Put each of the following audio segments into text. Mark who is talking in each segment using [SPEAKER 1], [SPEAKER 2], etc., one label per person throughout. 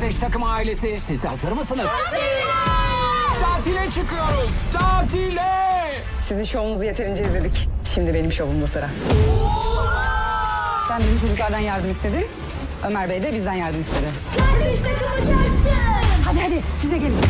[SPEAKER 1] Kardeş takım ailesi siz de hazır mısınız? Tatile çıkıyoruz. Tatile.
[SPEAKER 2] Sizin şovunuzu yeterince izledik. Şimdi benim şovumda sıra. Sen bizim çocuklardan yardım istedin. Ömer Bey de bizden yardım istedi.
[SPEAKER 3] Kardeş takımı çarşı.
[SPEAKER 2] Hadi hadi siz de gelin.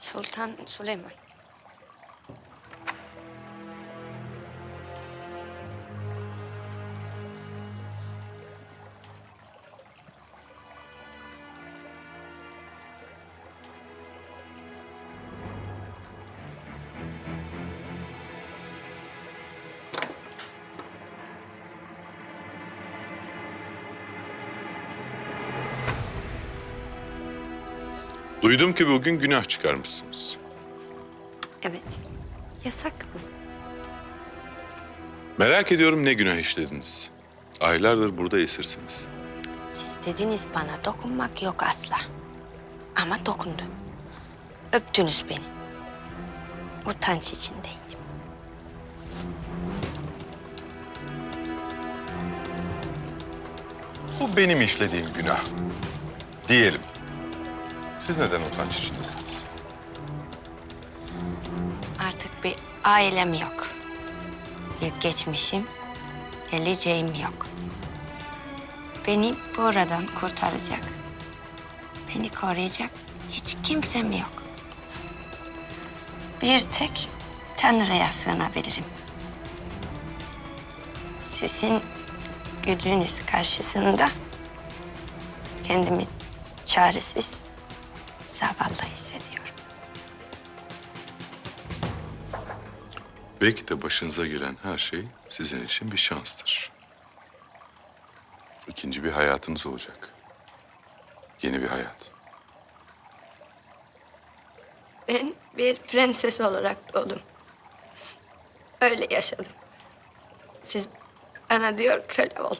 [SPEAKER 4] Sultan Süleyman.
[SPEAKER 5] Duydum ki bugün günah çıkarmışsınız.
[SPEAKER 4] Evet. Yasak mı?
[SPEAKER 5] Merak ediyorum ne günah işlediniz. Aylardır burada esirsiniz.
[SPEAKER 4] Siz dediniz bana dokunmak yok asla. Ama dokundu. Öptünüz beni. Utanç içindeydim.
[SPEAKER 5] Bu benim işlediğim günah. Diyelim. Siz neden utanç içindesiniz?
[SPEAKER 4] Artık bir ailem yok. Bir geçmişim, geleceğim yok. Beni buradan kurtaracak, beni koruyacak hiç kimsem yok. Bir tek Tanrı'ya sığınabilirim. Sizin gücünüz karşısında kendimi çaresiz, zavallı hissediyorum.
[SPEAKER 5] Belki de başınıza gelen her şey sizin için bir şanstır. İkinci bir hayatınız olacak. Yeni bir hayat.
[SPEAKER 4] Ben bir prenses olarak doğdum. Öyle yaşadım. Siz bana diyor köle ol.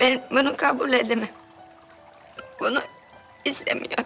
[SPEAKER 4] Ben bunu kabul edemem. Bunu istemiyorum.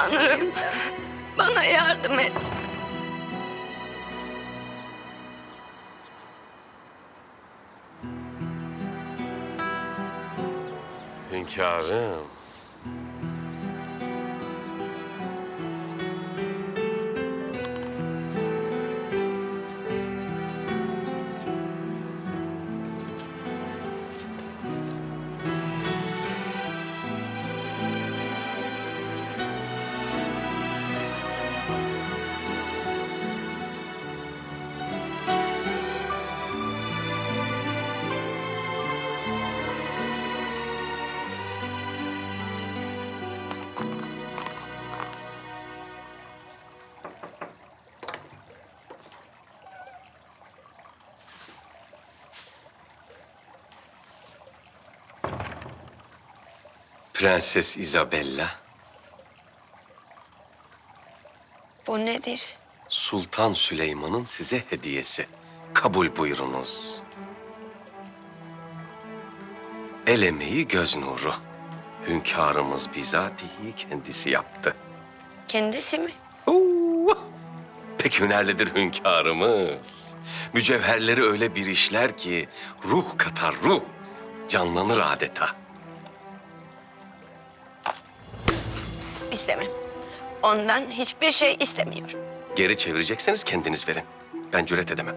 [SPEAKER 4] Tanrım bana yardım et.
[SPEAKER 6] Hünkârım. Prenses Isabella,
[SPEAKER 4] Bu nedir?
[SPEAKER 6] Sultan Süleyman'ın size hediyesi. Kabul buyurunuz. El emeği göz nuru. Hünkârımız bizatihi kendisi yaptı.
[SPEAKER 4] Kendisi mi?
[SPEAKER 6] Oo, Pek hünerlidir hünkârımız. Mücevherleri öyle bir işler ki ruh katar ruh. Canlanır adeta.
[SPEAKER 4] İstemem. Ondan hiçbir şey istemiyorum.
[SPEAKER 6] Geri çevirecekseniz kendiniz verin. Ben cüret edemem.